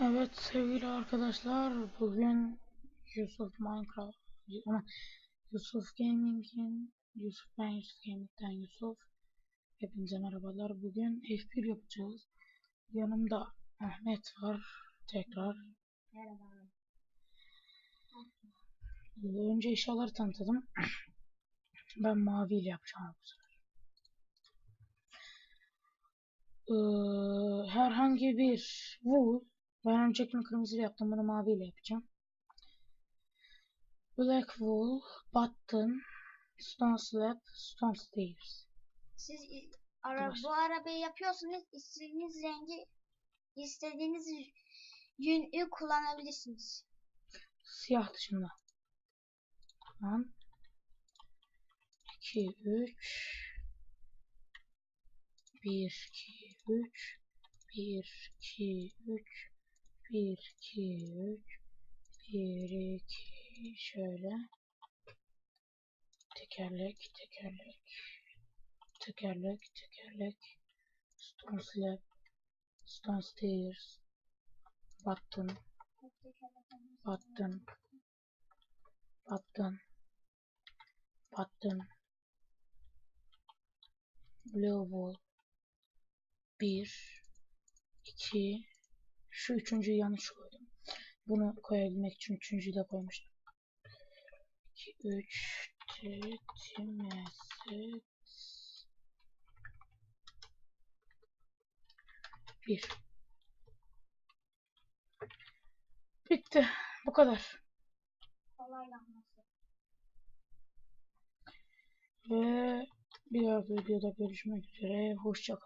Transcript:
Evet sevgili arkadaşlar bugün Yusuf Minecraft ama Yusuf Gaming'in Yusuf ben Yusuf Gaming'den Yusuf. Hepinize merhabalar. Bugün F1 yapacağız. Yanımda Ahmet var. Tekrar. Merhaba. Önce eşyaları tanıtalım. Ben maviyle yapacağım bu sefer. Ee, herhangi bir wool ben öncekini kırmızıyla yaptım bunu maviyle yapacağım Black wool, button, stone slab, stone stairs. Siz ara, bu arabayı yapıyorsunuz. istediğiniz rengi, istediğiniz yünü kullanabilirsiniz. Siyah dışında. Tamam. 2, 3. 1, 2, 3. 1, 2, 3. 1, 2, 3. 1, 2, şöyle. Tekerlek, tekerlek. Tekerlek, tekerlek. Stone slab. Stone stairs. Button, button. Button. Button. Blue wall. Bir. iki. Şu üçüncüyü yanlış koydum. Bunu koyabilmek için üçüncüyü de koymuştum. 2, 3, titmesi. Bir. Bitti. Bu kadar. Ve bir dahaki videoda görüşmek üzere. Hoşçakalın.